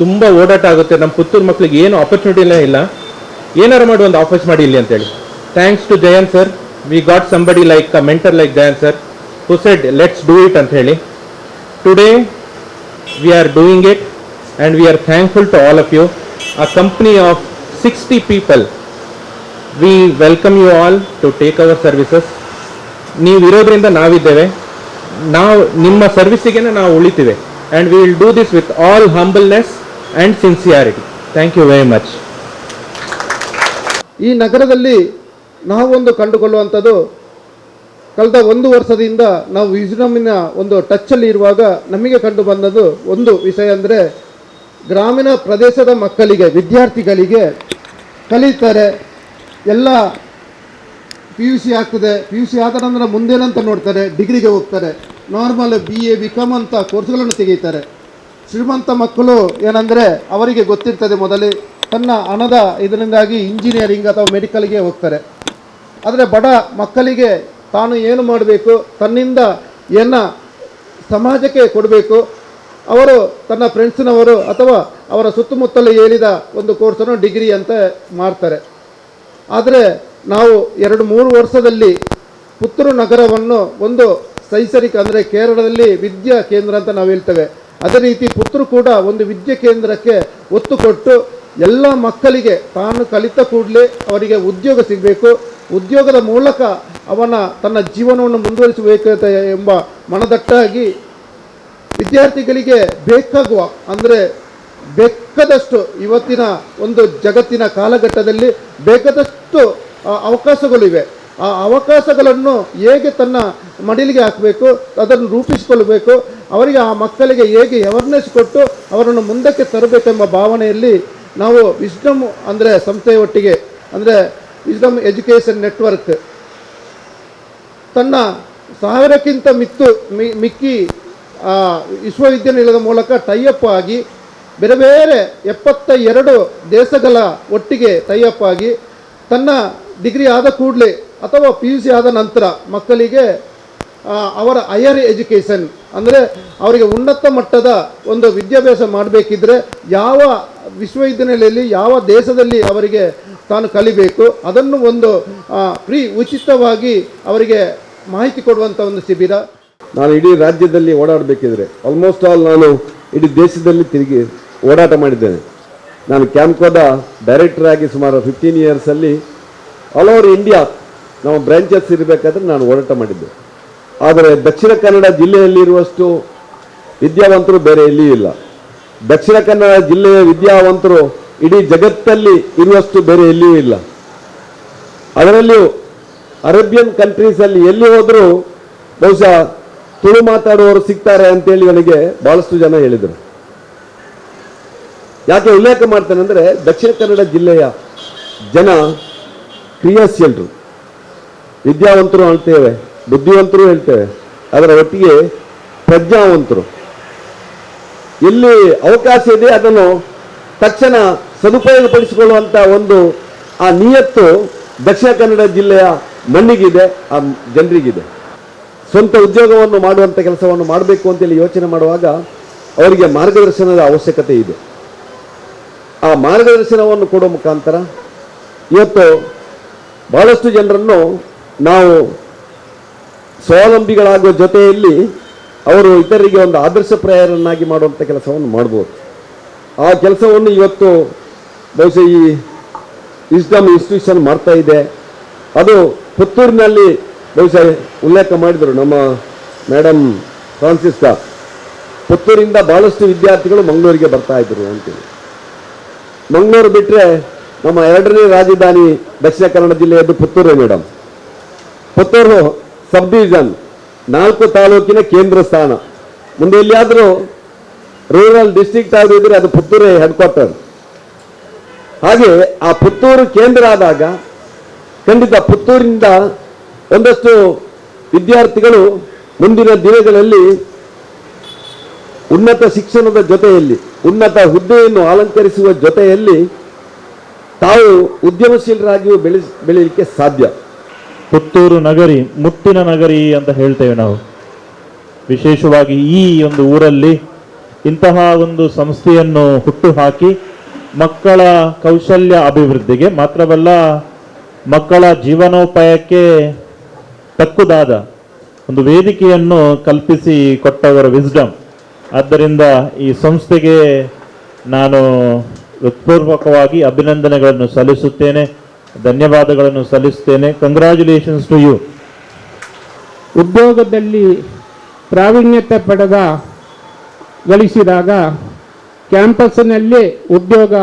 ತುಂಬ ಓಡಾಟ ಆಗುತ್ತೆ. ನಮ್ಮ ಪುತ್ತೂರು ಮಕ್ಕಳಿಗೆ ಏನು ಆಪರ್ಚುನಿಟಿನೇ ಇಲ್ಲ. ಏನಾರು ಮಾಡಿ ಒಂದು ಆಫೀಸ್ ಮಾಡಿ ಇಲ್ಲಿ ಅಂತೇಳಿ thanks to Jayant sir we got somebody like a mentor like Jayant sir who said let's do it ಅಂತ ಹೇಳಿ. Today we are doing it and we are thankful to all of you. A company of 60 people, we welcome you all to take our services. ನೀವು ಇರೋದ್ರಿಂದ ನಾವಿದ್ದೇವೆ. ನಾವು ನಿಮ್ಮ ಸರ್ವಿಸಿಗೆ ನಾವು ಉಳಿತೀವಿ. And we will do this with all humbleness and sincerity thank you very much ಈ ನಗರದಲ್ಲಿ ನಾವೊಂದು ಕಂಡುಕೊಳ್ಳುವಂಥದ್ದು, ಕಳೆದ ಒಂದು ವರ್ಷದಿಂದ ನಾವು ವಿಜ್ರಮಿನ ಒಂದು ಟಚ್ಚಲ್ಲಿ ಇರುವಾಗ ನಮಗೆ ಕಂಡು ಬಂದದ್ದು ಒಂದು ವಿಷಯ ಅಂದರೆ, ಗ್ರಾಮೀಣ ಪ್ರದೇಶದ ಮಕ್ಕಳಿಗೆ, ವಿದ್ಯಾರ್ಥಿಗಳಿಗೆ ಕಲಿತಾರೆ ಎಲ್ಲ ಪಿ ಯು ಸಿ ಆಗ್ತದೆ. ಪಿ ಯು ಸಿ ಆದ ನಂತರ ಮುಂದೇನಂತ ನೋಡ್ತಾರೆ? ಡಿಗ್ರಿಗೆ ಹೋಗ್ತಾರೆ. Normal B A B com ಅಂತ ಕೋರ್ಸ್ಗಳನ್ನು ತೆಗೀತಾರೆ ಶ್ರೀಮಂತ ಮಕ್ಕಳು ಏನಂದರೆ ಅವರಿಗೆ ಗೊತ್ತಿರ್ತದೆ ಮೊದಲೇ, ತನ್ನ ಹಣದ ಇದರಿಂದಾಗಿ ಇಂಜಿನಿಯರಿಂಗ್ ಅಥವಾ ಮೆಡಿಕಲ್ಗೆ ಹೋಗ್ತಾರೆ. ಆದರೆ ಬಡ ಮಕ್ಕಳಿಗೆ ತಾನು ಏನು ಮಾಡಬೇಕು, ತನ್ನಿಂದ ಏನ ಸಮಾಜಕ್ಕೆ ಕೊಡಬೇಕು, ಅವರು ತನ್ನ ಫ್ರೆಂಡ್ಸ್ನವರು ಅಥವಾ ಅವರ ಸುತ್ತಮುತ್ತಲು ಹೇಳಿದ ಒಂದು ಕೋರ್ಸನ್ನು ಡಿಗ್ರಿ ಅಂತ ಮಾಡ್ತಾರೆ. ಆದರೆ ನಾವು ಎರಡು ಮೂರು ವರ್ಷದಲ್ಲಿ ಪುತ್ತೂರು ನಗರವನ್ನು ಒಂದು ಶೈಕ್ಷಣಿಕ ಅಂದರೆ ಕೇರಳದಲ್ಲಿ ವಿದ್ಯಾ ಕೇಂದ್ರ ಅಂತ ನಾವು ಹೇಳ್ತೇವೆ. ಅದೇ ರೀತಿ ಪುತ್ರ ಕೂಡ ಒಂದು ವಿದ್ಯಾ ಕೇಂದ್ರಕ್ಕೆ ಒತ್ತು ಕೊಟ್ಟು ಎಲ್ಲ ಮಕ್ಕಳಿಗೆ ತಾನು ಕಲಿತ ಕೂಡಲೇ ಅವರಿಗೆ ಉದ್ಯೋಗ ಸಿಗಬೇಕು. ಉದ್ಯೋಗದ ಮೂಲಕ ಅವನ ತನ್ನ ಜೀವನವನ್ನು ಮುಂದುವರಿಸಬೇಕು ಎಂಬ ಮನದಟ್ಟಾಗಿ ವಿದ್ಯಾರ್ಥಿಗಳಿಗೆ ಬೇಕಾಗುವ, ಅಂದರೆ ಬೇಕಾದಷ್ಟು ಇವತ್ತಿನ ಒಂದು ಜಗತ್ತಿನ ಕಾಲಘಟ್ಟದಲ್ಲಿ ಬೇಕಾದಷ್ಟು ಅವಕಾಶಗಳಿವೆ. ಆ ಅವಕಾಶಗಳನ್ನು ಹೇಗೆ ತನ್ನ ಮಡಿಲಿಗೆ ಹಾಕಬೇಕು, ಅದನ್ನು ರೂಪಿಸಿಕೊಳ್ಳಬೇಕು ಅವರಿಗೆ ಆ ಮಕ್ಕಳಿಗೆ ಹೇಗೆ ಅವೇರ್ನೆಸ್ ಕೊಟ್ಟು ಅವರನ್ನು ಮುಂದಕ್ಕೆ ತರಬೇಕೆಂಬ ಭಾವನೆಯಲ್ಲಿ ನಾವು ವಿಸ್ಡಮ್ ಅಂದರೆ ಸಂಸ್ಥೆಯ ಒಟ್ಟಿಗೆ, ಅಂದರೆ ವಿಸ್ಡಮ್ ಎಜುಕೇಷನ್ ನೆಟ್ವರ್ಕ್ ತನ್ನ ಸಾವಿರಕ್ಕಿಂತ ಮಿತ್ತು ಮಿಕ್ಕಿ ವಿಶ್ವವಿದ್ಯಾನಿಲಯದ ಮೂಲಕ ಟೈಅಪ್ ಆಗಿ, ಬೇರೆ ಬೇರೆ ಎಪ್ಪತ್ತ ಎರಡು ದೇಶಗಳ ಒಟ್ಟಿಗೆ ಟೈಅಪ್ ಆಗಿ, ತನ್ನ ಡಿಗ್ರಿ ಆದ ಕೂಡಲೇ ಅಥವಾ ಪಿ ಯು ಸಿ ಆದ ನಂತರ ಮಕ್ಕಳಿಗೆ ಅವರ ಹೈಯರ್ ಎಜುಕೇಷನ್ ಅಂದರೆ ಅವರಿಗೆ ಉನ್ನತ ಮಟ್ಟದ ಒಂದು ವಿದ್ಯಾಭ್ಯಾಸ ಮಾಡಬೇಕಿದ್ರೆ ಯಾವ ವಿಶ್ವವಿದ್ಯಾನಿಲಯದಲ್ಲಿ, ಯಾವ ದೇಶದಲ್ಲಿ ಅವರಿಗೆ ತಾನು ಕಲಿಬೇಕು, ಅದನ್ನು ಒಂದು ಫ್ರೀ ಉಚಿತವಾಗಿ ಅವರಿಗೆ ಮಾಹಿತಿ ಕೊಡುವಂಥ ಒಂದು ಶಿಬಿರ. ನಾನು ಇಡೀ ರಾಜ್ಯದಲ್ಲಿ ಓಡಾಡಬೇಕಿದ್ರೆ ಆಲ್ಮೋಸ್ಟ್ ಆಲ್ ನಾನು ಇಡೀ ದೇಶದಲ್ಲಿ ತಿರುಗಿ ಓಡಾಟ ಮಾಡಿದ್ದೇನೆ. ನಾನು ಕ್ಯಾಂಪ್ಕೋದ ಡೈರೆಕ್ಟರ್ ಆಗಿ ಸುಮಾರು ಫಿಫ್ಟೀನ್ ಇಯರ್ಸಲ್ಲಿ ಆಲ್ ಓವರ್ ಇಂಡಿಯಾ ನಮ್ಮ ಬ್ರಾಂಚಸ್ ಇರಬೇಕಾದ್ರೆ ನಾನು ಓಡಾಟ ಮಾಡಿದ್ದೆ. ಆದರೆ ದಕ್ಷಿಣ ಕನ್ನಡ ಜಿಲ್ಲೆಯಲ್ಲಿರುವಷ್ಟು ವಿದ್ಯಾವಂತರು ಬೇರೆ ಎಲ್ಲಿಯೂ ಇಲ್ಲ. ದಕ್ಷಿಣ ಕನ್ನಡ ಜಿಲ್ಲೆಯ ವಿದ್ಯಾವಂತರು ಇಡೀ ಜಗತ್ತಲ್ಲಿ ಇರುವಷ್ಟು ಬೇರೆ ಎಲ್ಲಿಯೂ ಇಲ್ಲ. ಅದರಲ್ಲಿಯೂ ಅರೇಬಿಯನ್ ಕಂಟ್ರೀಸಲ್ಲಿ ಎಲ್ಲಿ ಹೋದರೂ ಬಹುಶಃ ತುಳು ಮಾತಾಡುವವರು ಸಿಗ್ತಾರೆ ಅಂತೇಳಿ ನನಗೆ ಬಹಳಷ್ಟು ಜನ ಹೇಳಿದರು. ಯಾಕೆ ಉಲ್ಲೇಖ ಮಾಡ್ತೇನೆ ಅಂದರೆ ದಕ್ಷಿಣ ಕನ್ನಡ ಜಿಲ್ಲೆಯ ಜನ ಕ್ರಿಯಾಶೀಲರು, ವಿದ್ಯಾವಂತರು ಹೇಳ್ತೇವೆ ಬುದ್ಧಿವಂತರು ಹೇಳ್ತೇವೆ, ಅದರ ಒಟ್ಟಿಗೆ ಪ್ರಜ್ಞಾವಂತರು. ಎಲ್ಲಿ ಅವಕಾಶ ಇದೆ ಅದನ್ನು ತಕ್ಷಣ ಸದುಪಯೋಗಪಡಿಸಿಕೊಳ್ಳುವಂಥ ಒಂದು ಆ ನಿಯತ್ತು ದಕ್ಷಿಣ ಕನ್ನಡ ಜಿಲ್ಲೆಯ ಮಣ್ಣಿಗಿದೆ, ಆ ಜನರಿಗಿದೆ. ಸ್ವಂತ ಉದ್ಯೋಗವನ್ನು ಮಾಡುವಂಥ ಕೆಲಸವನ್ನು ಮಾಡಬೇಕು ಅಂತೇಳಿ ಯೋಚನೆ ಮಾಡುವಾಗ ಅವರಿಗೆ ಮಾರ್ಗದರ್ಶನದ ಅವಶ್ಯಕತೆ ಇದೆ. ಆ ಮಾರ್ಗದರ್ಶನವನ್ನು ಕೊಡೋ ಮುಖಾಂತರ ಇವತ್ತು ಬಹಳಷ್ಟು ಜನರನ್ನು ನಾವು ಸ್ವಾವಲಂಬಿಗಳಾಗುವ ಜೊತೆಯಲ್ಲಿ ಅವರು ಇತರರಿಗೆ ಒಂದು ಆದರ್ಶಪ್ರಾಯರನ್ನಾಗಿ ಮಾಡುವಂಥ ಕೆಲಸವನ್ನು ಮಾಡ್ಬೋದು. ಆ ಕೆಲಸವನ್ನು ಇವತ್ತು ಬಹುಶಃ ಈ ವಿಸ್ಡಮ್ ಇನ್ಸ್ಟಿಟ್ಯೂಷನ್ ಮಾಡ್ತಾ ಇದೆ. ಅದು ಪುತ್ತೂರಿನಲ್ಲಿ ಬಹುಶಃ ಉಲ್ಲೇಖ ಮಾಡಿದರು ನಮ್ಮ ಮೇಡಮ್ ಫ್ರಾನ್ಸಿಸ್ಕಾ, ಪುತ್ತೂರಿಂದ ಭಾಳಷ್ಟು ವಿದ್ಯಾರ್ಥಿಗಳು ಮಂಗಳೂರಿಗೆ ಬರ್ತಾ ಇದ್ರು ಅಂತೇಳಿ. ಮಂಗಳೂರು ಬಿಟ್ಟರೆ ನಮ್ಮ ಎರಡನೇ ರಾಜಧಾನಿ Dakshina Kannada ಜಿಲ್ಲೆಯದ್ದು Puttur madam Puttur sub division ನಾಲ್ಕು ತಾಲೂಕಿನ ಕೇಂದ್ರ ಸ್ಥಾನ. ಮುಂದೆ ಎಲ್ಲಿಯಾದರೂ ರೂರಲ್ ಡಿಸ್ಟ್ರಿಕ್ಟ್ ಆಗಿದ್ರೆ ಅದು ಪುತ್ತೂರೇ ಹೆಡ್ ಕ್ವಾರ್ಟರ್ ಹಾಗೆ ಆ ಪುತ್ತೂರು ಕೇಂದ್ರ ಆದಾಗ ಖಂಡಿತ ಪುತ್ತೂರಿನಿಂದ ಒಂದಷ್ಟು ವಿದ್ಯಾರ್ಥಿಗಳು ಮುಂದಿನ ದಿನಗಳಲ್ಲಿ ಉನ್ನತ ಶಿಕ್ಷಣದ ಜೊತೆಯಲ್ಲಿ, ಉನ್ನತ ಹುದ್ದೆಯನ್ನು ಅಲಂಕರಿಸುವ ಜೊತೆಯಲ್ಲಿ ತಾವು ಉದ್ಯಮಶೀಲರಾಗಿಯೂ ಬೆಳೆ ಬೆಳೀಲಿಕ್ಕೆ ಸಾಧ್ಯ. ಪುತ್ತೂರು ನಗರಿ, ಮುತ್ತಿನ ನಗರಿ ಅಂತ ಹೇಳ್ತೇವೆ ನಾವು. ವಿಶೇಷವಾಗಿ ಈ ಒಂದು ಊರಲ್ಲಿ ಇಂತಹ ಒಂದು ಸಂಸ್ಥೆಯನ್ನು ಹುಟ್ಟು ಹಾಕಿ ಮಕ್ಕಳ ಕೌಶಲ್ಯ ಅಭಿವೃದ್ಧಿಗೆ ಮಾತ್ರವಲ್ಲ, ಮಕ್ಕಳ ಜೀವನೋಪಾಯಕ್ಕೆ ತಕ್ಕುದಾದ ಒಂದು ವೇದಿಕೆಯನ್ನು ಕಲ್ಪಿಸಿ ಕೊಟ್ಟವರ ವಿಸ್ಡಮ್. ಆದ್ದರಿಂದ ಈ ಸಂಸ್ಥೆಗೆ ನಾನು ಹೃತ್ಪೂರ್ವಕವಾಗಿ ಅಭಿನಂದನೆಗಳನ್ನು ಸಲ್ಲಿಸುತ್ತೇನೆ. ಧನ್ಯವಾದಗಳನ್ನು ಸಲ್ಲಿಸುತ್ತೇನೆ. ಕಂಗ್ರ್ಯಾಚುಲೇಷನ್ಸ್ ಟು ಯು ಉದ್ಯೋಗದಲ್ಲಿ ಪ್ರಾವೀಣ್ಯತೆ ಪಡೆದ ಗಳಿಸಿದಾಗ ಕ್ಯಾಂಪಸ್ನಲ್ಲಿ ಉದ್ಯೋಗ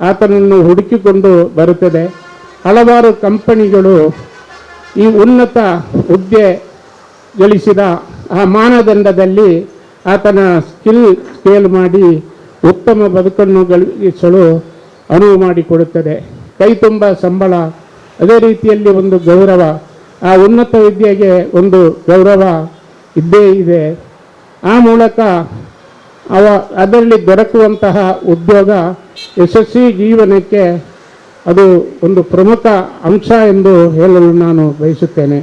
ಆತನನ್ನು ಹುಡುಕಿಕೊಂಡು ಬರುತ್ತದೆ. ಹಲವಾರು ಕಂಪನಿಗಳು ಈ ಉನ್ನತ ಹುದ್ದೆ ಗಳಿಸಿದ ಆ ಮಾನದಂಡದಲ್ಲಿ ಆತನ ಸ್ಕಿಲ್ ಸ್ಕೇಲ್ ಮಾಡಿ ಉತ್ತಮ ಬದುಕನ್ನು ಗಳಿಸಲು ಅನುವು ಮಾಡಿಕೊಡುತ್ತದೆ. ಕೈ ತುಂಬ ಸಂಬಳ, ಅದೇ ರೀತಿಯಲ್ಲಿ ಒಂದು ಗೌರವ, ಆ ಉನ್ನತ ವಿದ್ಯೆಗೆ ಒಂದು ಗೌರವ ಇದ್ದೇ ಇದೆ. ಆ ಮೂಲಕ ಅವ, ಅದರಲ್ಲಿ ದೊರಕುವಂತಹ ಉದ್ಯೋಗ, ಯಶಸ್ವಿ ಜೀವನಕ್ಕೆ ಅದು ಒಂದು ಪ್ರಮುಖ ಅಂಶ ಎಂದು ಹೇಳಲು ನಾನು ಬಯಸುತ್ತೇನೆ.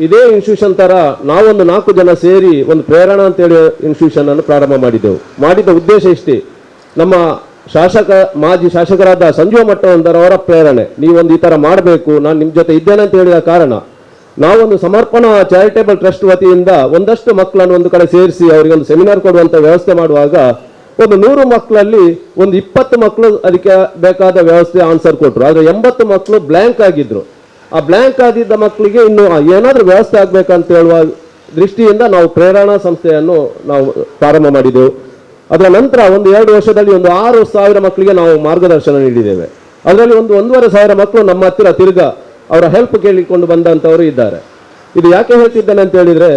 ಇದೇ ಇನ್ಸ್ಟಿಟ್ಯೂಷನ್ ಥರ ನಾವೊಂದು ನಾಲ್ಕು ಜನ ಸೇರಿ ಒಂದು ಪ್ರೇರಣಾ ಅಂತೇಳಿ ಇನ್ಸ್ಟಿಟ್ಯೂಷನನ್ನು ಪ್ರಾರಂಭ ಮಾಡಿದ್ದೆವು. ಮಾಡಿದ ಉದ್ದೇಶ ಇಷ್ಟೇ. ನಮ್ಮ ಶಾಸಕ, ಮಾಜಿ ಶಾಸಕರಾದ ಸಂಜೀವ ಮಟ್ಟವಂತರವರ ಪ್ರೇರಣೆ. ನೀವೊಂದು ಈ ಥರ ಮಾಡಬೇಕು, ನಾನು ನಿಮ್ಮ ಜೊತೆ ಇದ್ದೇನೆ ಅಂತ ಹೇಳಿದ ಕಾರಣ. ನಾವೊಂದು ಸಮರ್ಪಣಾ ಚಾರಿಟೇಬಲ್ ಟ್ರಸ್ಟ್ ವತಿಯಿಂದ ಒಂದಷ್ಟು ಮಕ್ಕಳನ್ನು ಒಂದು ಕಡೆ ಸೇರಿಸಿ ಅವರಿಗೆ ಒಂದು ಸೆಮಿನಾರ್ ಕೊಡುವಂಥ ವ್ಯವಸ್ಥೆ ಮಾಡುವಾಗ ಒಂದು ನೂರು ಮಕ್ಕಳಲ್ಲಿ ಒಂದು ಇಪ್ಪತ್ತು ಮಕ್ಕಳು ಅದಕ್ಕೆ ಬೇಕಾದ ವ್ಯವಸ್ಥೆ ಆನ್ಸರ್ ಕೊಟ್ಟರು ಆದರೆ ಎಂಬತ್ತು ಮಕ್ಕಳು ಬ್ಲ್ಯಾಂಕ್ ಆಗಿದ್ದರು ಆ ಬ್ಲ್ಯಾಂಕ್ ಆಗಿದ್ದ ಮಕ್ಕಳಿಗೆ ಇನ್ನು ಏನಾದರೂ ವ್ಯವಸ್ಥೆ ಆಗಬೇಕಂತ ಹೇಳುವ ದೃಷ್ಟಿಯಿಂದ ನಾವು ಪ್ರೇರಣಾ ಸಂಸ್ಥೆಯನ್ನು ನಾವು ಪ್ರಾರಂಭ ಮಾಡಿದೆವು. ಅದರ ನಂತರ ಒಂದು ಎರಡು ವರ್ಷದಲ್ಲಿ ಒಂದು ಆರು ಸಾವಿರ ಮಕ್ಕಳಿಗೆ ನಾವು ಮಾರ್ಗದರ್ಶನ ನೀಡಿದ್ದೇವೆ. ಅದರಲ್ಲಿ ಒಂದು ಒಂದೂವರೆ ಸಾವಿರ ಮಕ್ಕಳು ನಮ್ಮ ಹತ್ತಿರ ತಿರ್ಗ ಅವರ ಹೆಲ್ಪ್ ಕೇಳಿಕೊಂಡು ಬಂದಂಥವರು ಇದ್ದಾರೆ. ಇದು ಯಾಕೆ ಹೇಳ್ತಿದ್ದೇನೆ ಅಂತ ಹೇಳಿದರೆ,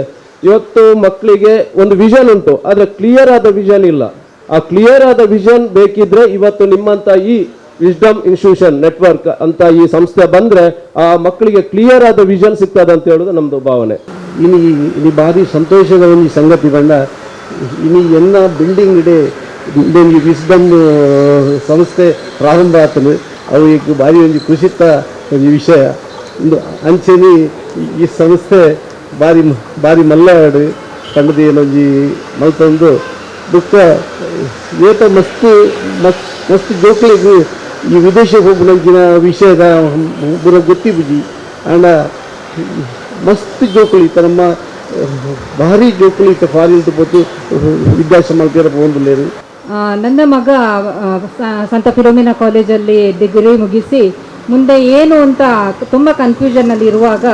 ಇವತ್ತು ಮಕ್ಕಳಿಗೆ ಒಂದು ವಿಷನ್ ಉಂಟು. ಆದರೆ ಕ್ಲಿಯರ್ ಆದ ವಿಷನ್ ಇಲ್ಲ. ಆ ಕ್ಲಿಯರ್ ಆದ ವಿಷನ್ ಬೇಕಿದ್ರೆ ಇವತ್ತು ನಿಮ್ಮಂಥ ಈ ವಿಸ್ಡಮ್ ಇನ್ಸ್ಟಿಟ್ಯೂಷನ್ ನೆಟ್ವರ್ಕ್ ಅಂತ ಈ ಸಂಸ್ಥೆ ಬಂದರೆ ಆ ಮಕ್ಕಳಿಗೆ ಕ್ಲಿಯರ್ ಆದ ವಿಷನ್ ಸಿಗ್ತದೆ ಅಂತ ಹೇಳೋದು ನಮ್ಮದು ಭಾವನೆ. ಈ ಭಾರಿ ಸಂತೋಷದ ಒಂದು ಸಂಗತಿ ಬಂಡ ಇನಿ ಎನ್ನ ಬಿಲ್ಡಿಂಗ್ ಇಡೆ ಇಲ್ಲಿ ವಿಸ್ಡಮ್ ಸಂಸ್ಥೆ ಪ್ರಾರಂಭ ಆತನು ಅವು ಈಗ ಭಾರಿ ಒಂದು ಖುಷಿತ ಒಂದು ವಿಷಯ. ಅಂಚೆನಿ ಈ ಸಂಸ್ಥೆ ಭಾರಿ ಭಾರಿ ಮಲ್ಲಾಡು ಕಂಡದ ಏನೊಂದು ಮಲ್ತಂದು ಬುಕ್ಕ ಏತ ಮಸ್ತ್ ಮಸ್ತ್ ಮಸ್ತ್ ಜೋಕ್ಲಿಗೆ ಈ ವಿದೇಶಕ್ಕೆ ಹೋಗ್ಬಿಟ್ಟಿನ ವಿಷಯದ ಗೊತ್ತಿ ಗೊತ್ತಿಬುಜಿ ಆಂಡ ಮಸ್ತ್ ಜೋಕುಳಿ ನಮ್ಮ ಭಾರಿ ಜೋಕುಳಿ ಫಾರಿನ್ ಪೋತು ಮಾಡ್ತೀರ ಪೋಂದುಲ್ಲೇರು ನನ್ನ ಮಗ ಸಂತ ಫಿಲೋಮಿನಾ ಕಾಲೇಜಲ್ಲಿ ಡಿಗ್ರಿ ಮುಗಿಸಿ ಮುಂದೆ ಏನು ಅಂತ ತುಂಬ ಕನ್ಫ್ಯೂಷನಲ್ಲಿ ಇರುವಾಗ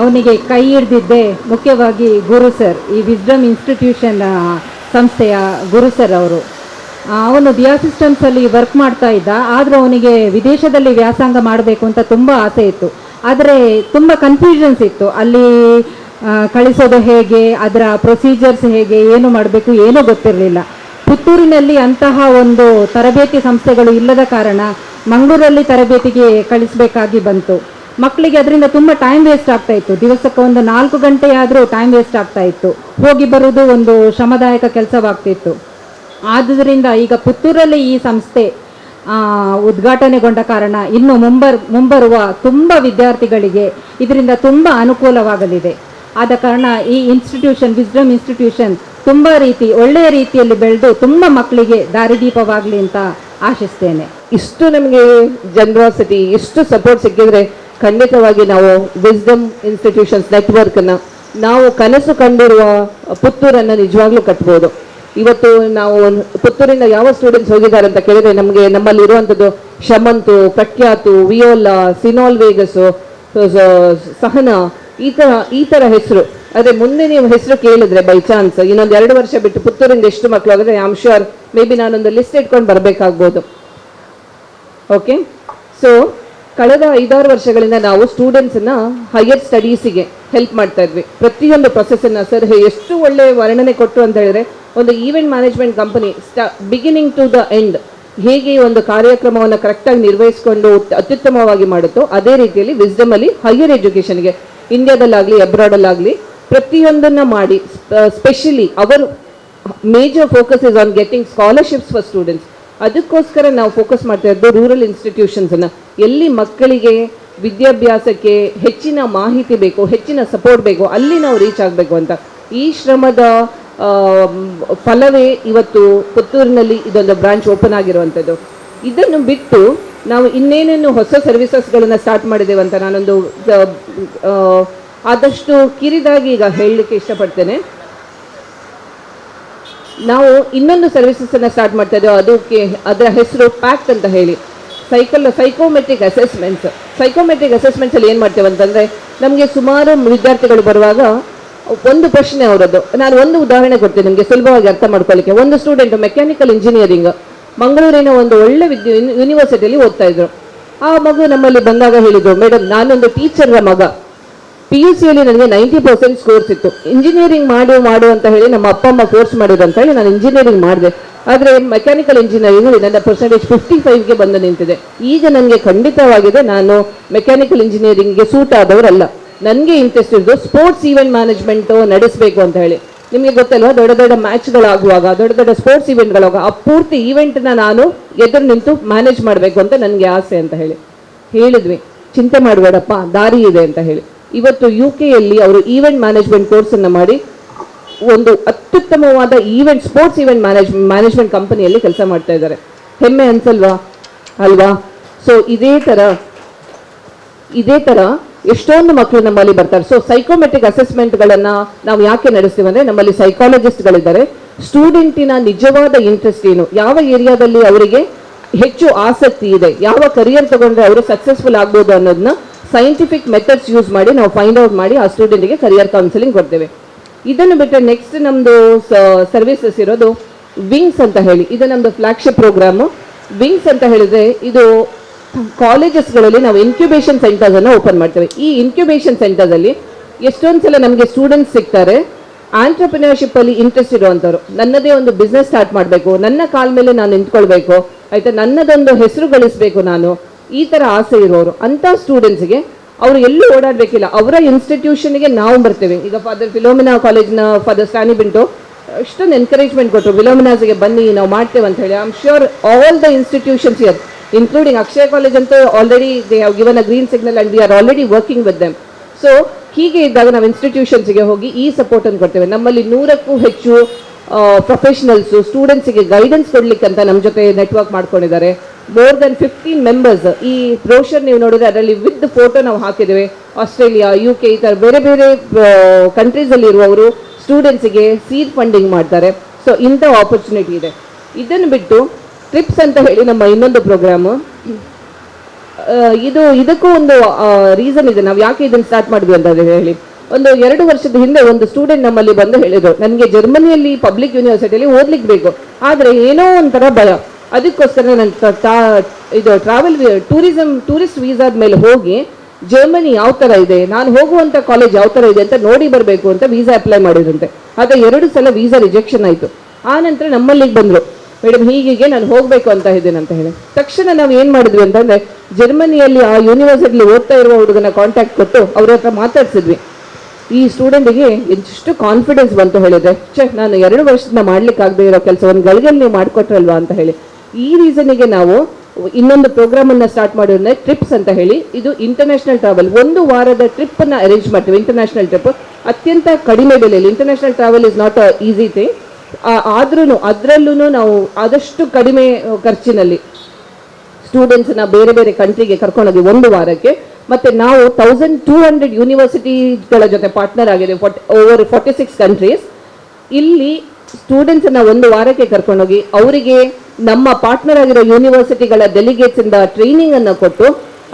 ಅವನಿಗೆ ಕೈ ಹಿಡ್ದಿದ್ದೆ. ಮುಖ್ಯವಾಗಿ ಗುರು ಸರ್, ಈ ವಿಸ್ಡಮ್ ಇನ್ಸ್ಟಿಟ್ಯೂಷನ್ ಸಂಸ್ಥೆಯ ಗುರು ಸರ್ ಅವರು. ಅವನು ದಿಯಾ ಸಿಸ್ಟಮ್ಸಲ್ಲಿ ವರ್ಕ್ ಮಾಡ್ತಾ ಇದ್ದ. ಆದರೂ ಅವನಿಗೆ ವಿದೇಶದಲ್ಲಿ ವ್ಯಾಸಂಗ ಮಾಡಬೇಕು ಅಂತ ತುಂಬ ಆಸೆ ಇತ್ತು. ಆದರೆ ತುಂಬ ಕನ್ಫ್ಯೂಷನ್ಸ್ ಇತ್ತು. ಅಲ್ಲಿ ಕಳಿಸೋದು ಹೇಗೆ, ಅದರ ಪ್ರೊಸೀಜರ್ಸ್ ಹೇಗೆ, ಏನು ಮಾಡಬೇಕು ಏನೂ ಗೊತ್ತಿರಲಿಲ್ಲ. ಪುತ್ತೂರಿನಲ್ಲಿ ಅಂತಹ ಒಂದು ತರಬೇತಿ ಸಂಸ್ಥೆಗಳು ಇಲ್ಲದ ಕಾರಣ ಮಂಗಳೂರಲ್ಲಿ ತರಬೇತಿಗೆ ಕಳಿಸಬೇಕಾಗಿ ಬಂತು. ಮಕ್ಕಳಿಗೆ ಅದರಿಂದ ತುಂಬ ಟೈಮ್ ವೇಸ್ಟ್ ಆಗ್ತಾ ಇತ್ತು. ದಿವಸಕ್ಕೆ ಒಂದು ನಾಲ್ಕು ಗಂಟೆಯಾದರೂ ಟೈಮ್ ವೇಸ್ಟ್ ಆಗ್ತಾ ಇತ್ತು. ಹೋಗಿ ಬರುವುದು ಒಂದು ಶ್ರಮದಾಯಕ ಕೆಲಸವಾಗ್ತಿತ್ತು. ಆದ್ದರಿಂದ ಈಗ ಪುತ್ತೂರಲ್ಲಿ ಈ ಸಂಸ್ಥೆ ಉದ್ಘಾಟನೆಗೊಂಡ ಕಾರಣ ಇನ್ನು ಮುಂಬರ್, ಮುಂಬರುವ ತುಂಬ ವಿದ್ಯಾರ್ಥಿಗಳಿಗೆ ಇದರಿಂದ ತುಂಬ ಅನುಕೂಲವಾಗಲಿದೆ. ಆದ ಕಾರಣ ಈ ಇನ್ಸ್ಟಿಟ್ಯೂಷನ್ ವಿಸ್ಡಮ್ ಇನ್ಸ್ಟಿಟ್ಯೂಷನ್ ತುಂಬ ರೀತಿ ಒಳ್ಳೆಯ ರೀತಿಯಲ್ಲಿ ಬೆಳೆದು ತುಂಬ ಮಕ್ಕಳಿಗೆ ದಾರಿದೀಪವಾಗಲಿ ಅಂತ ಆಶಿಸ್ತೇನೆ. ಇಷ್ಟು ನಮಗೆ ಜನರಾಸಿಟಿ ಇಷ್ಟು ಸಪೋರ್ಟ್ ಸಿಕ್ಕಿದ್ರೆ ಖಂಡಿತವಾಗಿ ನಾವು ವಿಸ್ಡಮ್ ಇನ್ಸ್ಟಿಟ್ಯೂಷನ್ಸ್ ನೆಟ್ವರ್ಕ್ನ ನಾವು ಕನಸು ಕಂಡಿರುವ ಪುತ್ತೂರನ್ನು ನಿಜವಾಗ್ಲೂ ಕಟ್ಬೋದು. ಇವತ್ತು ನಾವು ಪುತ್ತೂರಿಂದ ಯಾವ ಸ್ಟೂಡೆಂಟ್ಸ್ ಹೋಗಿದ್ದಾರೆ ಅಂತ ಕೇಳಿದ್ರೆ ನಮಗೆ ನಮ್ಮಲ್ಲಿ ಇರುವಂಥದ್ದು ಶಮಂತು, ಪ್ರಖ್ಯಾತು, ವಿಯೋಲಾ, ಸಿನೋಲ್ ವೇಗಸು ಸಹನ ಈ ತರ ಈ ತರ ಹೆಸರು. ಅದೇ ಮುಂದೆ ನೀವು ಹೆಸರು ಕೇಳಿದ್ರೆ ಬೈ ಚಾನ್ಸ್ ಇನ್ನೊಂದು ಎರಡು ವರ್ಷ ಬಿಟ್ಟು ಪುತ್ತೂರಿಂದ ಎಷ್ಟು ಮಕ್ಕಳು ಆಗಿದ್ರೆ ಆಮ್ ಶ್ಯೂರ್ ಮೇ ಬಿ ನಾನೊಂದು ಲಿಸ್ಟ್ ಇಟ್ಕೊಂಡು ಬರಬೇಕಾಗ್ಬೋದು. ಓಕೆ ಸೊ ಕಳೆದ ಐದಾರು ವರ್ಷಗಳಿಂದ ನಾವು ಸ್ಟೂಡೆಂಟ್ಸನ್ನ ಹೈಯರ್ ಸ್ಟಡೀಸಿಗೆ ಹೆಲ್ಪ್ ಮಾಡ್ತಾ ಇದ್ವಿ. ಪ್ರತಿಯೊಂದು ಪ್ರೊಸೆಸನ್ನ ಸರ್ ಎಷ್ಟು ಒಳ್ಳೆ ವರ್ಣನೆ ಕೊಟ್ಟು ಅಂತ ಹೇಳಿದ್ರೆ, ಒಂದು event management company start beginning to the end ಹೇಗೆ ಒಂದು ಕಾರ್ಯಕ್ರಮವನ್ನು ಕರೆಕ್ಟಾಗಿ ನಿರ್ವಹಿಸಿಕೊಂಡು ಅತ್ಯುತ್ತಮವಾಗಿ ಮಾಡುತ್ತೋ, ಅದೇ ರೀತಿಯಲ್ಲಿ ವಿಸ್ಡಮಲ್ಲಿ ಹೈಯರ್ ಎಜುಕೇಷನ್ಗೆ ಇಂಡಿಯಾದಲ್ಲಾಗಲಿ, ಅಬ್ರಾಡಲ್ಲಾಗಲಿ, ಪ್ರತಿಯೊಂದನ್ನ ಮಾಡಿ ಸ್ಪೆಷಲಿ ಅವರು major focus is on getting scholarships for students ಅದಕ್ಕೋಸ್ಕರ ನಾವು ಫೋಕಸ್ ಮಾಡ್ತಾ ಇರೋದು ರೂರಲ್ ಇನ್ಸ್ಟಿಟ್ಯೂಷನ್ಸನ್ನು ಎಲ್ಲಿ ಮಕ್ಕಳಿಗೆ ವಿದ್ಯಾಭ್ಯಾಸಕ್ಕೆ ಹೆಚ್ಚಿನ ಮಾಹಿತಿ ಬೇಕು, ಹೆಚ್ಚಿನ ಸಪೋರ್ಟ್ ಬೇಕು, ಅಲ್ಲಿ ನಾವು ರೀಚ್ ಆಗಬೇಕು ಅಂತ. ಈ ಶ್ರಮದ ಫಲವೇ ಇವತ್ತು ಪುತ್ತೂರಿನಲ್ಲಿ ಇದೊಂದು ಬ್ರಾಂಚ್ ಓಪನ್ ಆಗಿರುವಂಥದ್ದು. ಇದನ್ನು ಬಿಟ್ಟು ನಾವು ಇನ್ನೇನೇನು ಹೊಸ ಸರ್ವಿಸಸ್ಗಳನ್ನು ಸ್ಟಾರ್ಟ್ ಮಾಡಿದ್ದೇವೆ ಅಂತ ನಾನೊಂದು ಆದಷ್ಟು ಕಿರಿದಾಗಿ ಈಗ ಹೇಳಲಿಕ್ಕೆ ಇಷ್ಟಪಡ್ತೇನೆ. ನಾವು ಇನ್ನೊಂದು ಸರ್ವಿಸಸ್ ಅನ್ನ ಸ್ಟಾರ್ಟ್ ಮಾಡ್ತಾ ಇದ್ದೇವೆ. ಅದಕ್ಕೆ ಅದರ ಹೆಸರು ಪ್ಯಾಕ್ಟ್ ಅಂತ ಹೇಳಿ. ಸೈಕಲ್ ಸೈಕೋಮೆಟ್ರಿಕ್ ಅಸೆಸ್ಮೆಂಟ್ಸ್ ಸೈಕೋಮೆಟ್ರಿಕ್ ಅಸೆಸ್ಮೆಂಟ್ಸಲ್ಲಿ ಏನು ಮಾಡ್ತೇವೆ ಅಂತಂದರೆ, ನಮಗೆ ಸುಮಾರು ವಿದ್ಯಾರ್ಥಿಗಳು ಬರುವಾಗ ಒಂದು ಪ್ರಶ್ನೆ ಅವರದ್ದು. ನಾನು ಒಂದು ಉದಾಹರಣೆ ಕೊಡ್ತೇನೆ, ನಿಮಗೆ ಸುಲಭವಾಗಿ ಅರ್ಥ ಮಾಡ್ಕೊಳ್ಳಿಕ್ಕೆ. ಒಂದು ಸ್ಟೂಡೆಂಟ್ ಮೆಕ್ಯಾನಿಕಲ್ ಇಂಜಿನಿಯರಿಂಗ್ ಮಂಗಳೂರಿನ ಒಂದು ಒಳ್ಳೆ ವಿದ್ಯು ಯೂನಿವರ್ಸಿಟಿಯಲ್ಲಿ ಓದ್ತಾ ಇದ್ರು. ಆ ಮಗು ನಮ್ಮಲ್ಲಿ ಬಂದಾಗ ಹೇಳಿದ್ರು ಮೇಡಮ್ ನಾನೊಂದು ಟೀಚರ್ರ ಮಗ. ಪಿ ಯು ಸಿಯಲ್ಲಿ ನನಗೆ ನೈಂಟಿ ಪರ್ಸೆಂಟ್ ಸ್ಕೋರ್ಸ್ ಇತ್ತು. ಇಂಜಿನಿಯರಿಂಗ್ ಮಾಡು ಮಾಡು ಅಂತ ಹೇಳಿ ನಮ್ಮ ಅಪ್ಪ, ಅಮ್ಮ ಕೋರ್ಸ್ ಮಾಡಿದ್ರು ಅಂತ ಹೇಳಿ ನಾನು ಇಂಜಿನಿಯರಿಂಗ್ ಮಾಡಿದೆ. ಆದರೆ ಮೆಕ್ಯಾನಿಕಲ್ ಇಂಜಿನಿಯರಿಂಗ್ ನನ್ನ ಪರ್ಸೆಂಟೇಜ್ ಫಿಫ್ಟಿ ಫೈವ್ಗೆ ಬಂದು ನಿಂತಿದೆ. ಈಗ ನನಗೆ ಖಂಡಿತವಾಗಿದೆ ನಾನು ಮೆಕ್ಯಾನಿಕಲ್ ಇಂಜಿನಿಯರಿಂಗ್ಗೆ ಸೂಟ್ ಆದವರಲ್ಲ. ನನಗೆ ಇಂಟ್ರೆಸ್ಟ್ ಇದ್ದು ಸ್ಪೋರ್ಟ್ಸ್ ಈವೆಂಟ್ ಮ್ಯಾನೇಜ್ಮೆಂಟು ನಡೆಸಬೇಕು ಅಂತ ಹೇಳಿ. ನಿಮಗೆ ಗೊತ್ತಲ್ವಾ? ದೊಡ್ಡ ದೊಡ್ಡ ಮ್ಯಾಚ್ಗಳಾಗುವಾಗ, ದೊಡ್ಡ ದೊಡ್ಡ ಸ್ಪೋರ್ಟ್ಸ್ ಇವೆಂಟ್ಗಳಾಗುವಾಗ, ಆ ಪೂರ್ತಿ ಈವೆಂಟ್ನ ನಾನು ಎದುರು ನಿಂತು ಮ್ಯಾನೇಜ್ ಮಾಡಬೇಕು ಅಂತ ನನಗೆ ಆಸೆ ಅಂತ ಹೇಳಿ. ಹೇಳಿದ್ವಿ. ಚಿಂತೆ ಮಾಡಬೇಡಪ್ಪ, ದಾರಿ ಇದೆ ಅಂತ ಹೇಳಿ. ಇವತ್ತು ಯು ಕೆಯಲ್ಲಿ ಅವರು ಈವೆಂಟ್ ಮ್ಯಾನೇಜ್ಮೆಂಟ್ ಕೋರ್ಸನ್ನು ಮಾಡಿ, ಒಂದು ಅತ್ಯುತ್ತಮವಾದ event sports event manage management ಕಂಪನಿಯಲ್ಲಿ ಕೆಲಸ ಮಾಡ್ತಾ ಇದ್ದಾರೆ. ಹೆಮ್ಮೆ ಅನ್ಸಲ್ವಾ? ಅಲ್ವಾ? ಸೊ ಇದೇ ಥರ ಇದೇ ತರ ಎಷ್ಟೊಂದು ಮಕ್ಕಳು ನಮ್ಮಲ್ಲಿ ಬರ್ತಾರೆ. ಸೊ ಸೈಕೋಮೆಟ್ರಿಕ್ ಅಸೆಸ್ಮೆಂಟ್ಗಳನ್ನು ನಾವು ಯಾಕೆ ನಡೆಸ್ತೀವಿ ಅಂದ್ರೆ, ನಮ್ಮಲ್ಲಿ ಸೈಕಾಲಜಿಸ್ಟ್ಗಳಿದ್ದಾರೆ ಸ್ಟೂಡೆಂಟಿನ ನಿಜವಾದ ಇಂಟ್ರೆಸ್ಟ್ ಏನು? ಯಾವ ಏರಿಯಾದಲ್ಲಿ ಅವರಿಗೆ ಹೆಚ್ಚು ಆಸಕ್ತಿ ಇದೆ? ಯಾವ ಕರಿಯರ್ ತಗೊಂಡ್ರೆ ಅವರು ಸಕ್ಸಸ್ಫುಲ್ ಆಗ್ಬೋದು ಅನ್ನೋದನ್ನ ಸೈಂಟಿಫಿಕ್ ಮೆಥಡ್ಸ್ ಯೂಸ್ ಮಾಡಿ ನಾವು ಫೈಂಡ್ ಔಟ್ ಮಾಡಿ ಆ ಸ್ಟೂಡೆಂಟ್ಗೆ ಕರಿಯರ್ ಕೌನ್ಸಿಲಿಂಗ್ ಕೊಡ್ತೇವೆ. ಇದನ್ನು ಬಿಟ್ಟರೆ ನೆಕ್ಸ್ಟ್ ನಮ್ಮದು ಸರ್ವಿಸಸ್ ಇರೋದು ವಿಂಗ್ಸ್ ಅಂತ ಹೇಳಿ. ಇದು ನಮ್ಮದು ಫ್ಲಾಗ್ಶಿಪ್ ಪ್ರೋಗ್ರಾಮು ವಿಂಗ್ಸ್ ಅಂತ ಹೇಳಿದ್ರೆ ಇದು ಕಾಲೇಜಸ್ಗಳಲ್ಲಿ ನಾವು ಇನ್ಕ್ಯುಬೇಷನ್ ಸೆಂಟರ್ಸ್ ಅನ್ನು ಓಪನ್ ಮಾಡ್ತೇವೆ. ಈ ಇನ್ಕ್ಯುಬೇಷನ್ ಸೆಂಟರ್ ಅಲ್ಲಿ ಎಷ್ಟೊಂದು ಸಲ ನಮಗೆ ಸ್ಟೂಡೆಂಟ್ಸ್ ಸಿಗ್ತಾರೆ. ಆಂಟ್ರಪ್ರಿನರ್ಶಿಪ್ಪಲ್ಲಿ ಇಂಟ್ರೆಸ್ಟ್ ಇರುವಂಥವ್ರು ನನ್ನದೇ ಒಂದು ಬಿಸ್ನೆಸ್ ಸ್ಟಾರ್ಟ್ ಮಾಡಬೇಕು. ನನ್ನ ಕಾಲ ಮೇಲೆ ನಾನು ನಿಂತ್ಕೊಳ್ಬೇಕು. ಆಯ್ತಾ? ನನ್ನದೊಂದು ಹೆಸರು ಗಳಿಸಬೇಕು ನಾನು. ಈ ತರ ಆಸೆ ಇರೋರು. ಅಂತ ಸ್ಟೂಡೆಂಟ್ಸ್ಗೆ ಅವರು ಎಲ್ಲೂ ಓಡಾಡಬೇಕಿಲ್ಲ. ಅವರ ಇನ್ಸ್ಟಿಟ್ಯೂಷನ್ಗೆ ನಾವು ಬರ್ತೇವೆ. ಈಗ ಫಾದರ್ ಫಿಲೋಮಿನಾ ಕಾಲೇಜ್ನ ಫಾದರ್ ಸ್ಟಾನಿ ಬಿಂಟು ಅಷ್ಟೊಂದು ಎನ್ಕರೇಜ್ಮೆಂಟ್ ಕೊಟ್ಟರು ವಿಲೋಮಿನಾಸ್ಗೆ ಬನ್ನಿ, ನಾವು ಮಾಡ್ತೇವೆ ಅಂತ ಹೇಳಿ. I am sure all the institutions here including Akshaya college ಅಂತೂ already they have given a green signal and we are already working with them so ಹೀಗೆ ಇದ್ದಾಗ ನಾವು ಇನ್ಸ್ಟಿಟ್ಯೂಷನ್ಸ್ಗೆ ಹೋಗಿ ಈ ಸಪೋರ್ಟನ್ನು ಕೊಡ್ತೇವೆ. ನಮ್ಮಲ್ಲಿ ನೂರಕ್ಕೂ ಹೆಚ್ಚು ಪ್ರೊಫೆಷನಲ್ಸು ಸ್ಟೂಡೆಂಟ್ಸಿಗೆ ಗೈಡೆನ್ಸ್ ಕೊಡ್ಲಿಕ್ಕೆ ಅಂತ ನಮ್ಮ ಜೊತೆ ನೆಟ್ವರ್ಕ್ ಮಾಡ್ಕೊಂಡಿದ್ದಾರೆ. ಮೋರ್ ದೆನ್ ಫಿಫ್ಟೀನ್ ಮೆಂಬರ್ಸ್ ಈ ಬ್ರೋಷರ್ ನೀವು ನೋಡಿದ್ರೆ ಅದರಲ್ಲಿ ವಿತ್ ಫೋಟೋ ನಾವು ಹಾಕಿದ್ದೇವೆ. ಆಸ್ಟ್ರೇಲಿಯಾ ಯು ಕೆ ಈ ಥರ ಬೇರೆ ಬೇರೆ ಕಂಟ್ರೀಸಲ್ಲಿ ಇರುವವರು ಸ್ಟೂಡೆಂಟ್ಸಿಗೆ ಸೀಡ್ ಫಂಡಿಂಗ್ ಮಾಡ್ತಾರೆ. ಸೊ ಇಂಥ ಆಪರ್ಚುನಿಟಿ ಇದೆ. ಇದನ್ನು ಬಿಟ್ಟು ಟ್ರಿಪ್ಸ್ ಅಂತ ಹೇಳಿ ನಮ್ಮ ಇನ್ನೊಂದು ಪ್ರೋಗ್ರಾಮು ಇದು, ಇದಕ್ಕೂ ಒಂದು ರೀಸನ್ ಇದೆ. ನಾವು ಯಾಕೆ ಇದನ್ನು ಸ್ಟಾರ್ಟ್ ಮಾಡಿದ್ವಿ ಅಂತ ಹೇಳಿ. ಒಂದು ಎರಡು ವರ್ಷದ ಹಿಂದೆ ಒಂದು ಸ್ಟೂಡೆಂಟ್ ನಮ್ಮಲ್ಲಿ ಬಂದು ಹೇಳಿದ್ರು, ನನಗೆ ಜರ್ಮನಿಯಲ್ಲಿ ಪಬ್ಲಿಕ್ ಯೂನಿವರ್ಸಿಟಿಯಲ್ಲಿ ಓದ್ಲಿಕ್ಕೆ ಬೇಕು. ಆದರೆ ಏನೋ ಒಂಥರ ಭಯ. ಅದಕ್ಕೋಸ್ಕರ ನಾನು ತ- ಇದು ಟ್ರಾವೆಲ್ ಟೂರಿಸಂ ಟೂರಿಸ್ಟ್ ವೀಸಾದ ಮೇಲೆ ಹೋಗಿ ಜರ್ಮನಿ ಯಾವ ಥರ ಇದೆ, ನಾನು ಹೋಗುವಂಥ ಕಾಲೇಜ್ ಯಾವ ಥರ ಇದೆ ಅಂತ ನೋಡಿ ಬರಬೇಕು ಅಂತ ವೀಸಾ ಅಪ್ಲೈ ಮಾಡಿದ್ರಂತೆ. ಆದರೆ ಎರಡು ಸಲ ವೀಸಾ ರಿಜೆಕ್ಷನ್ ಆಯಿತು. ಆ ನಂತರ ನಮ್ಮಲ್ಲಿಗೆ ಬಂದರು. ಮೇಡಮ್ ಹೀಗೆ ನಾನು ಹೋಗಬೇಕು ಅಂತ ಇದ್ದೇನೆ ಅಂತ ಹೇಳಿ. ತಕ್ಷಣ ನಾವು ಏನು ಮಾಡಿದ್ವಿ ಅಂತಂದರೆ, ಜರ್ಮನಿಯಲ್ಲಿ ಆ ಯೂನಿವರ್ಸಿಟಿಲಿ ಓದ್ತಾ ಇರುವ ಹುಡುಗನ ಕಾಂಟ್ಯಾಕ್ಟ್ ಕೊಟ್ಟು ಅವ್ರ ಹತ್ರ ಮಾತಾಡ್ಸಿದ್ವಿ. ಈ ಸ್ಟೂಡೆಂಟಿಗೆ ಎಷ್ಟು ಕಾನ್ಫಿಡೆನ್ಸ್ ಬಂತು ಹೇಳಿದ್ರೆ ಚ ನಾನು ಎರಡು ವರ್ಷದಿಂದ ಮಾಡಲಿಕ್ಕಾಗದೇ ಇರೋ ಕೆಲಸವನ್ನು ಗಳಿಗೆಯಲ್ಲಿ ನೀವು ಮಾಡಿಕೊಟ್ರಲ್ವಾ ಅಂತ ಹೇಳಿ. ಈ ರೀಸನಿಗೆ ನಾವು ಇನ್ನೊಂದು ಪ್ರೋಗ್ರಾಮ್ ಅನ್ನ ಸ್ಟಾರ್ಟ್ ಮಾಡಿದ್ರೆ ಟ್ರಿಪ್ಸ್ ಅಂತ ಹೇಳಿ, ಇದು ಇಂಟರ್ನ್ಯಾಷನಲ್ ಟ್ರಾವೆಲ್ ಒಂದು ವಾರದ ಟ್ರಿಪ್ ಅನ್ನ ಅರೇಂಜ್ ಮಾಡ್ತೀವಿ ಇಂಟರ್ನ್ಯಾಷನಲ್ ಟ್ರಿಪ್ ಅತ್ಯಂತ ಕಡಿಮೆ ಬೆಲೆಯಲ್ಲಿ. International travel is not a easy thing ಆದ್ರೂ ಅದರಲ್ಲೂ ನಾವು ಆದಷ್ಟು ಕಡಿಮೆ ಖರ್ಚಿನಲ್ಲಿ ಸ್ಟೂಡೆಂಟ್ಸ್ನ ಬೇರೆ ಬೇರೆ ಕಂಟ್ರಿಗೆ ಕರ್ಕೊಂಡೋಗಿ ಒಂದು ವಾರಕ್ಕೆ, ಮತ್ತೆ ನಾವು ತೌಸಂಡ್ ಟೂ ಹಂಡ್ರೆಡ್ ಯೂನಿವರ್ಸಿಟಿಗಳ ಜೊತೆ ಪಾರ್ಟ್ನರ್ ಆಗಿದೆ ಓವರ್ ಫಾರ್ಟಿ ಸಿಕ್ಸ್ ಕಂಟ್ರೀಸ್ ಇಲ್ಲಿ ಸ್ಟೂಡೆಂಟ್ಸನ್ನ ಒಂದು ವಾರಕ್ಕೆ ಕರ್ಕೊಂಡೋಗಿ ಅವರಿಗೆ ನಮ್ಮ ಪಾರ್ಟ್ನರ್ ಆಗಿರೋ ಯೂನಿವರ್ಸಿಟಿಗಳ ಡೆಲಿಗೇಟ್ಸ್ ಇಂದ ಟ್ರೈನಿಂಗ್ ಅನ್ನ ಕೊಟ್ಟು,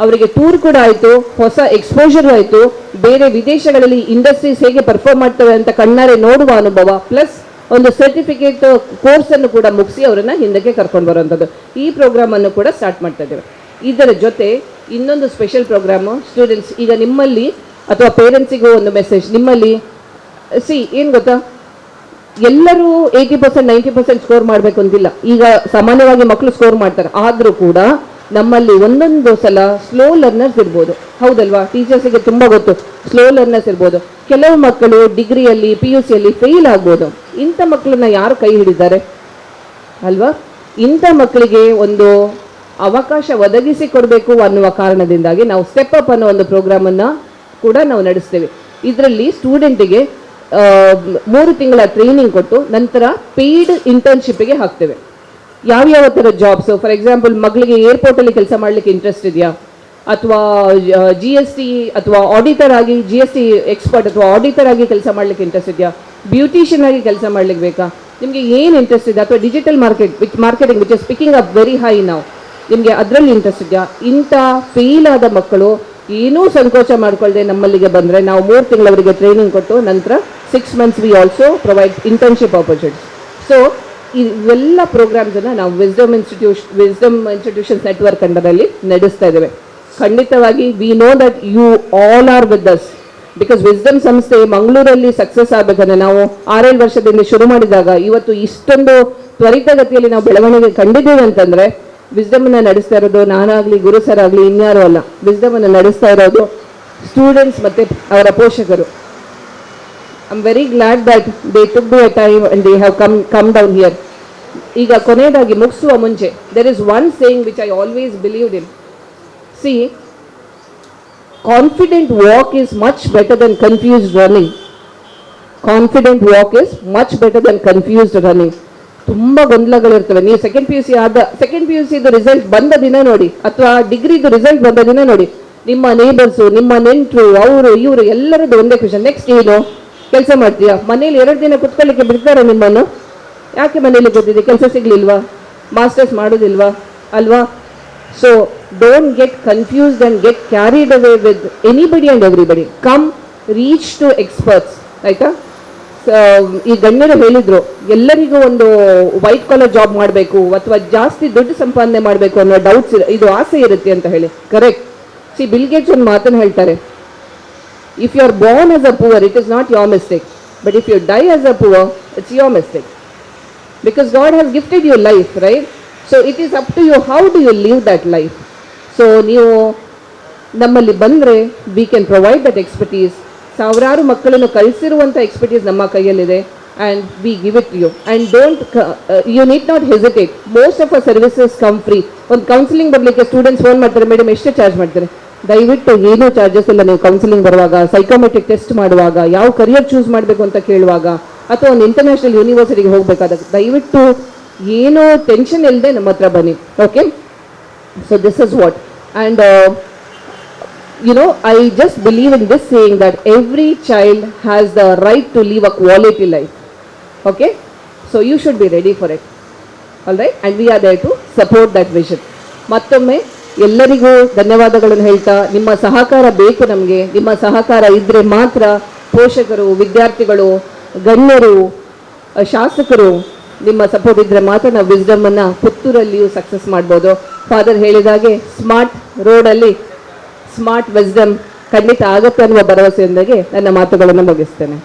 ಅವರಿಗೆ ಟೂರ್ ಕೂಡ ಆಯಿತು, ಹೊಸ ಎಕ್ಸ್ಪೋಜರ್ ಆಯಿತು, ಬೇರೆ ವಿದೇಶಗಳಲ್ಲಿ ಇಂಡಸ್ಟ್ರೀಸ್ ಹೇಗೆ ಪರ್ಫಾರ್ಮ್ ಮಾಡ್ತವೆ ಅಂತ ಕಣ್ಣಾರೆ ನೋಡುವ ಅನುಭವ ಪ್ಲಸ್ ಒಂದು ಸರ್ಟಿಫಿಕೇಟ್ ಕೋರ್ಸನ್ನು ಕೂಡ ಮುಗಿಸಿ ಅವರನ್ನು ಹಿಂದಕ್ಕೆ ಕರ್ಕೊಂಡು ಬರುವಂಥದ್ದು ಈ ಪ್ರೋಗ್ರಾಮ್ ಅನ್ನು ಕೂಡ ಸ್ಟಾರ್ಟ್ ಮಾಡ್ತಾ ಇದ್ದೇವೆ. ಇದರ ಜೊತೆ ಇನ್ನೊಂದು ಸ್ಪೆಷಲ್ ಪ್ರೋಗ್ರಾಮು ಸ್ಟೂಡೆಂಟ್ಸ್ ಈಗ ನಿಮ್ಮಲ್ಲಿ ಅಥವಾ ಪೇರೆಂಟ್ಸಿಗೂ ಒಂದು ಮೆಸೇಜ್ ನಿಮ್ಮಲ್ಲಿ ಸಿ ಏನು ಗೊತ್ತಾ? ಎಲ್ಲರೂ eighty percent ninety percent score ಮಾಡಬೇಕು ಅಂತಿಲ್ಲ. ಈಗ ಸಾಮಾನ್ಯವಾಗಿ ಮಕ್ಕಳು ಸ್ಕೋರ್ ಮಾಡ್ತಾರೆ. ಆದರೂ ಕೂಡ ನಮ್ಮಲ್ಲಿ ಒಂದೊಂದು ಸಲ ಸ್ಲೋ ಲರ್ನರ್ಸ್ ಇರ್ಬೋದು. ಹೌದಲ್ವಾ? ಟೀಚರ್ಸಿಗೆ ತುಂಬ ಗೊತ್ತು. ಸ್ಲೋ ಲರ್ನರ್ಸ್ ಇರ್ಬೋದು. ಕೆಲವು ಮಕ್ಕಳು ಡಿಗ್ರಿಯಲ್ಲಿ ಪಿ ಯು ಸಿಯಲ್ಲಿ ಫೇಲ್ ಆಗ್ಬೋದು. ಇಂಥ ಮಕ್ಕಳನ್ನ ಯಾರು ಕೈ ಹಿಡಿದ್ದಾರೆ? ಅಲ್ವಾ? ಇಂಥ ಮಕ್ಕಳಿಗೆ ಒಂದು ಅವಕಾಶ ಒದಗಿಸಿ ಕೊಡಬೇಕು ಅನ್ನುವ ಕಾರಣದಿಂದಾಗಿ ನಾವು ಸ್ಟೆಪ್ ಅಪ್ ಅನ್ನೋ ಒಂದು ಪ್ರೋಗ್ರಾಮನ್ನು ಕೂಡ ನಾವು ನಡೆಸ್ತೇವೆ. ಇದರಲ್ಲಿ ಸ್ಟೂಡೆಂಟಿಗೆ ಮೂರು ತಿಂಗಳ ಟ್ರೈನಿಂಗ್ ಕೊಟ್ಟು ನಂತರ ಪೇಯ್ಡ್ ಇಂಟರ್ನ್ಶಿಪ್ಗೆ ಹಾಕ್ತೇವೆ. ಯಾವ್ಯಾವ ಥರ ಜಾಬ್ಸ್ ಫಾರ್ ಎಕ್ಸಾಂಪಲ್ ಮಗಳಿಗೆ ಏರ್ಪೋರ್ಟಲ್ಲಿ ಕೆಲಸ ಮಾಡಲಿಕ್ಕೆ ಇಂಟ್ರೆಸ್ಟ್ ಇದೆಯಾ? ಅಥವಾ ಜಿ ಎಸ್ ಟಿ ಅಥವಾ ಆಡಿಟರ್ ಆಗಿ ಜಿ ಎಸ್ ಟಿ ಎಕ್ಸ್ಪರ್ಟ್ ಅಥವಾ ಆಡಿಟರ್ ಆಗಿ ಕೆಲಸ ಮಾಡಲಿಕ್ಕೆ ಇಂಟ್ರೆಸ್ಟ್ ಇದೆಯಾ? ಬ್ಯೂಟಿಷಿಯನ್ ಆಗಿ ಕೆಲಸ ಮಾಡ್ಲಿಕ್ಕೆ ಬೇಕಾ? ನಿಮಗೆ ಏನು ಇಂಟ್ರೆಸ್ಟ್ ಇದೆ? ಅಥವಾ digital market which marketing which is picking up very high ನಾವು ನಿಮಗೆ ಅದರಲ್ಲಿ ಇಂಟ್ರೆಸ್ಟ್ ಇದೆಯಾ? ಇಂಥ ಫೇಲ್ ಆದ ಮಕ್ಕಳು ಏನೂ ಸಂಕೋಚ ಮಾಡ್ಕೊಳ್ಳದೆ ನಮ್ಮಲ್ಲಿಗೆ ಬಂದರೆ ನಾವು ಮೂರು ತಿಂಗಳವರಿಗೆ ಟ್ರೈನಿಂಗ್ ಕೊಟ್ಟು ನಂತರ six months we also provide internship opportunities so ಇವೆಲ್ಲ ಪ್ರೋಗ್ರಾಮ್ಸನ್ನು ನಾವು Wisdom institution Wisdom institutions network ಅಂಡರಲ್ಲಿ ನಡೆಸ್ತಾ ಇದ್ದೇವೆ. ಖಂಡಿತವಾಗಿ we know that you all are with us because Wisdom ಸಂಸ್ಥೆ ಮಂಗಳೂರಲ್ಲಿ ಸಕ್ಸಸ್ ಆಗಬೇಕಂದ್ರೆ ನಾವು ಆರೇಳು ವರ್ಷದಿಂದ ಶುರು ಮಾಡಿದಾಗ ಇವತ್ತು ಇಷ್ಟೊಂದು ತ್ವರಿತಗತಿಯಲ್ಲಿ ನಾವು ಬೆಳವಣಿಗೆ ಕಂಡಿದ್ದೇವೆ ಅಂತಂದ್ರೆ ವಿಸ್ಡಮ್ ಅನ್ನ ನಡೆಸ್ತಾ ಇರೋದು ನಾನಾಗ್ಲಿ, ಗುರು ಸರ್ ಆಗಲಿ ಇನ್ಯಾರು ಅಲ್ಲ. ವಿಸ್ಡಮ್ ಅನ್ನ ನಡೆಸ್ತಾ ಇರೋದು ಸ್ಟೂಡೆಂಟ್ಸ್ ಮತ್ತೆ ಅವರ ಪೋಷಕರು. I am very glad that they took do a time and they have come come down here ಈಗ ಕೊನೆಯದಾಗಿ ಮುಗಿಸುವ ಮುಂಚೆ there is one saying which I always believed in see confident walk is much better than confused running confident walk is much better than confused running ತುಂಬ ಗೊಂದಲಗಳಿರ್ತವೆ ನೀವು second P U C ಆದ second P U ಸಿದು result ಬಂದ ದಿನ ನೋಡಿ, ಅಥವಾ ಡಿಗ್ರಿದು result ಬಂದ ದಿನ ನೋಡಿ, ನಿಮ್ಮ ನೇಬರ್ಸು ನಿಮ್ಮ ನೆಂಟರು, ಅವರು, ಇವರು ಎಲ್ಲರದ್ದು ಒಂದೇ ಕ್ವಶನ್ ನೆಕ್ಸ್ಟ್ ಏನು? ಕೆಲಸ ಮಾಡ್ತೀಯಾ? ಮನೇಲಿ ಎರಡು ದಿನ ಕುತ್ಕೊಳ್ಳಿಕ್ಕೆ ಬಿಡ್ತಾರೆ ನಿಮ್ಮನ್ನು? ಯಾಕೆ ಮನೇಲಿ ಕೂತಿದ್ದೆ? ಕೆಲಸ ಸಿಗಲಿಲ್ವಾ? ಮಾಸ್ಟರ್ಸ್ ಮಾಡೋದಿಲ್ವಾ? ಅಲ್ವಾ? So don't get confused and get carried away with anybody and everybody. Come reach to experts ಆಯಿತಾ? ಈ ಗಣ್ಯರು ಹೇಳಿದ್ರು, ಎಲ್ಲರಿಗೂ ಒಂದು ವೈಟ್ ಕಾಲರ್ ಜಾಬ್ ಮಾಡಬೇಕು ಅಥವಾ ಜಾಸ್ತಿ ದುಡ್ಡು ಸಂಪಾದನೆ ಮಾಡಬೇಕು ಅನ್ನೋ ಡೌಟ್ಸ್ ಇದು ಆಸೆ ಇರುತ್ತೆ ಅಂತ ಹೇಳಿ. ಕರೆಕ್ಟ್ ಸಿ ಬಿಲ್ ಗೇಟ್ಸ್ ಒಂದು ಮಾತನ್ನು ಹೇಳ್ತಾರೆ. If you are born as a poor it is not your mistake but if you die as a poor it's your mistake because God has gifted your life right? So it is up to you how do you live that life so ನೀವು ನಮ್ಮಲ್ಲಿ ಬಂದರೆ we can provide that expertise ಸಾವಿರಾರು ಮಕ್ಕಳನ್ನು ಕಲಿಸಿರುವಂಥ expertise ನಮ್ಮ ಕೈಯಲ್ಲಿದೆ and we give it you and don't you need not hesitate most of a services come free ಒಂದು counselling ಬರಲಿಕ್ಕೆ ಸ್ಟೂಡೆಂಟ್ಸ್ ಫೋನ್ ಮಾಡ್ತಾರೆ, ಮೇಡಮ್, ಎಷ್ಟು ಚಾರ್ಜ್ ಮಾಡ್ತಾರೆ? ದಯವಿಟ್ಟು ಏನೂ ಚಾರ್ಜಸ್ ಇಲ್ಲ. ನೀವು ಕೌನ್ಸಿಲಿಂಗ್ ಬರುವಾಗ ಸೈಕೋಮೆಟ್ರಿಕ್ ಟೆಸ್ಟ್ ಮಾಡುವಾಗ, ಯಾವ ಕರಿಯರ್ ಚೂಸ್ ಮಾಡಬೇಕು ಅಂತ ಕೇಳುವಾಗ, ಅಥವಾ ಒಂದು ಇಂಟರ್ನ್ಯಾಷನಲ್ ಯೂನಿವರ್ಸಿಟಿಗೆ ಹೋಗಬೇಕಾದಾಗ, ದಯವಿಟ್ಟು ಏನೋ ಟೆನ್ಷನ್ ಇಲ್ಲದೆ ನಮ್ಮ ಹತ್ರ ಬನ್ನಿ okay so this is what and you know I just believe in this saying that every child has the right to live a quality life. Okay? So, you should be ready for it. Right And we are there to support that vision. ಮತ್ತೊಮ್ಮೆ, ಎಲ್ಲರಿಗೂ ಧನ್ಯವಾದಗಳನ್ನು ಹೇಳ್ತಾ, ನಿಮ್ಮ ಸಹಕಾರ ಬೇಕು ನಮಗೆ, ನಿಮ್ಮ ಸಹಕಾರ ಇದ್ದರೆ ಮಾತ್ರ ಪೋಷಕರು, ವಿದ್ಯಾರ್ಥಿಗಳು, ಗಣ್ಯರು, ಶಾಸಕರು ನಿಮ್ಮ ಸಪೋರ್ಟ್ ಇದ್ರೆ ಮಾತ್ರ ನಾವು ವಿಸ್ಡಮ್ ಅನ್ನ ಪುತ್ತೂರಲ್ಲಿಯೂ ಸಕ್ಸಸ್ ಮಾಡ್ಬೋದು. ಫಾದರ್ ಹೇಳಿದಾಗೆ ಸ್ಮಾರ್ಟ್ ರೋಡಲ್ಲಿ ಸ್ಮಾರ್ಟ್ ವಿಸ್ಡಮ್ ಖಂಡಿತ ಆಗುತ್ತೆ ಅನ್ನುವ ಭರವಸೆಯೊಂದಿಗೆ ನನ್ನ ಮಾತುಗಳನ್ನು ಮುಗಿಸ್ತೇನೆ.